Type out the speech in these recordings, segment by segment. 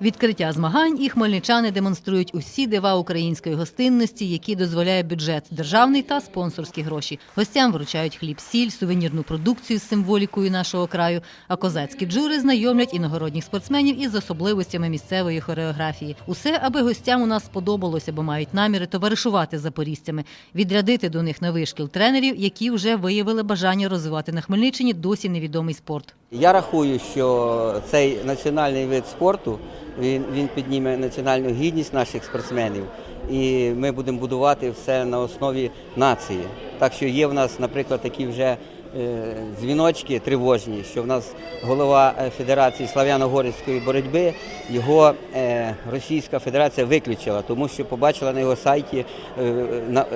Відкриття змагань і хмельничани демонструють усі дива української гостинності, які дозволяє бюджет державний та спонсорські гроші. Гостям вручають хліб, сіль, сувенірну продукцію з символікою нашого краю. А козацькі джури знайомлять іногородніх спортсменів із особливостями місцевої хореографії. Усе, аби гостям у нас сподобалося, бо мають наміри товаришувати з запорізцями, відрядити до них на вишкіл тренерів, які вже виявили бажання розвивати на Хмельниччині досі невідомий спорт. Я рахую, що цей національний вид спорту він, він підніме національну гідність наших спортсменів, і ми будемо будувати все на основі нації. Так що є в нас, наприклад, такі вже е, дзвіночки тривожні, що в нас голова е, Федерації славяно-горицької боротьби його е, Російська Федерація виключила, тому що побачила на його сайті,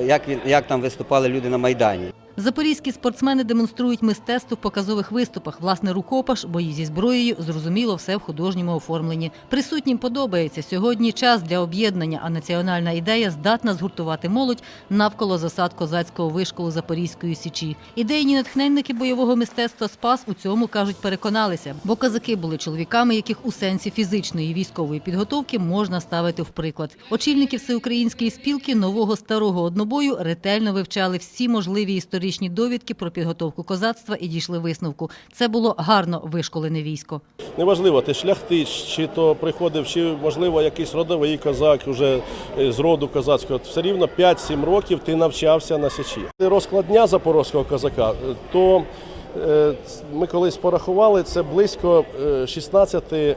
як, він, як там виступали люди на Майдані. Запорізькі спортсмени демонструють мистецтво в показових виступах. Власне, рукопаш, бої зі зброєю, зрозуміло, все в художньому оформленні. Присутнім подобається сьогодні час для об'єднання, а національна ідея здатна згуртувати молодь навколо засад козацького вишколу Запорізької січі. Ідейні натхненники бойового мистецтва Спас у цьому кажуть, переконалися, бо козаки були чоловіками, яких у сенсі фізичної військової підготовки можна ставити в приклад. Очільники всеукраїнської спілки нового старого однобою ретельно вивчали всі можливі історичні довідки про підготовку козацтва і дійшли висновку. Це було гарно вишколене військо. Неважливо, ти шляхтич, чи то приходив, чи можливо якийсь родовий козак уже е, з роду козацького. Все рівно 5-7 років ти навчався на січі. Розклад дня запорозького козака, е, то е, ми колись порахували, це близько е, 16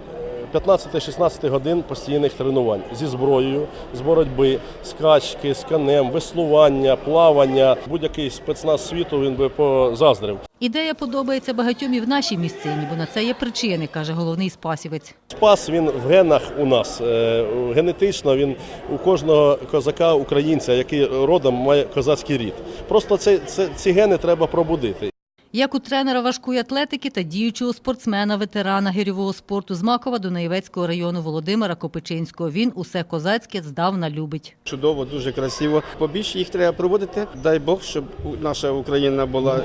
15-16 годин постійних тренувань зі зброєю, з боротьби, скачки, з конем, веслування, плавання. Будь-який спецназ світу він би позаздрив. Ідея подобається багатьом і в нашій місцині, бо на це є причини, каже головний спасівець. Спас він в генах у нас. Е, Генетично він у кожного козака українця, який родом має козацький рід. Просто це, це, ці гени треба пробудити. Як у тренера важкої атлетики та діючого спортсмена, ветерана гирьового спорту з Макова до Наєвецького району Володимира Копичинського. Він усе козацьке здавна любить. Чудово, дуже красиво. Побільше їх треба проводити. Дай Бог, щоб наша Україна була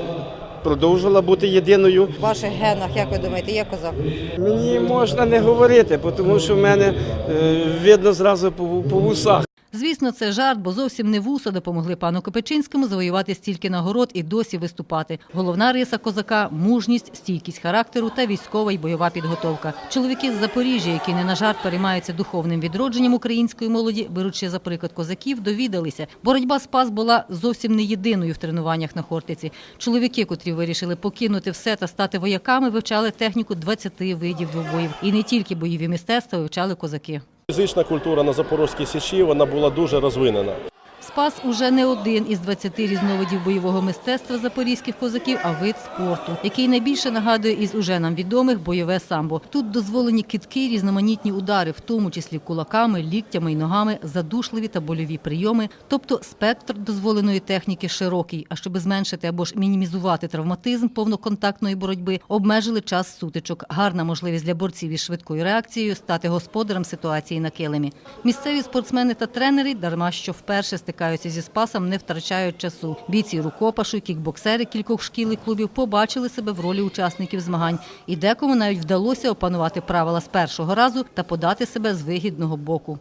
продовжувала бути єдиною. В ваших генах, як ви думаєте, є козак? Мені можна не говорити, тому що в мене е, видно зразу по вусах. Звісно, це жарт, бо зовсім не вуса допомогли пану Копичинському завоювати стільки нагород і досі виступати. Головна риса козака мужність, стійкість характеру та військова й бойова підготовка. Чоловіки з Запоріжжя, які не на жарт переймаються духовним відродженням української молоді, беручи за приклад козаків, довідалися. Боротьба спас була зовсім не єдиною в тренуваннях на Хортиці. Чоловіки, котрі вирішили покинути все та стати вояками, вивчали техніку 20 видів двобоїв. І не тільки бойові мистецтва вивчали козаки. Фізична культура на Запорозькій Січі вона була дуже розвинена. Спас уже не один із 20 різновидів бойового мистецтва запорізьких козаків, а вид спорту, який найбільше нагадує із уже нам відомих бойове самбо. Тут дозволені китки, різноманітні удари, в тому числі кулаками, ліктями й ногами, задушливі та больові прийоми. Тобто спектр дозволеної техніки широкий. А щоб зменшити або ж мінімізувати травматизм повноконтактної боротьби, обмежили час сутичок. Гарна можливість для борців із швидкою реакцією стати господарем ситуації на килимі. Місцеві спортсмени та тренери, дарма що вперше стикаються зі спасом, не втрачають часу. Бійці рукопашу, кікбоксери кількох шкіл і клубів побачили себе в ролі учасників змагань, і декому навіть вдалося опанувати правила з першого разу та подати себе з вигідного боку.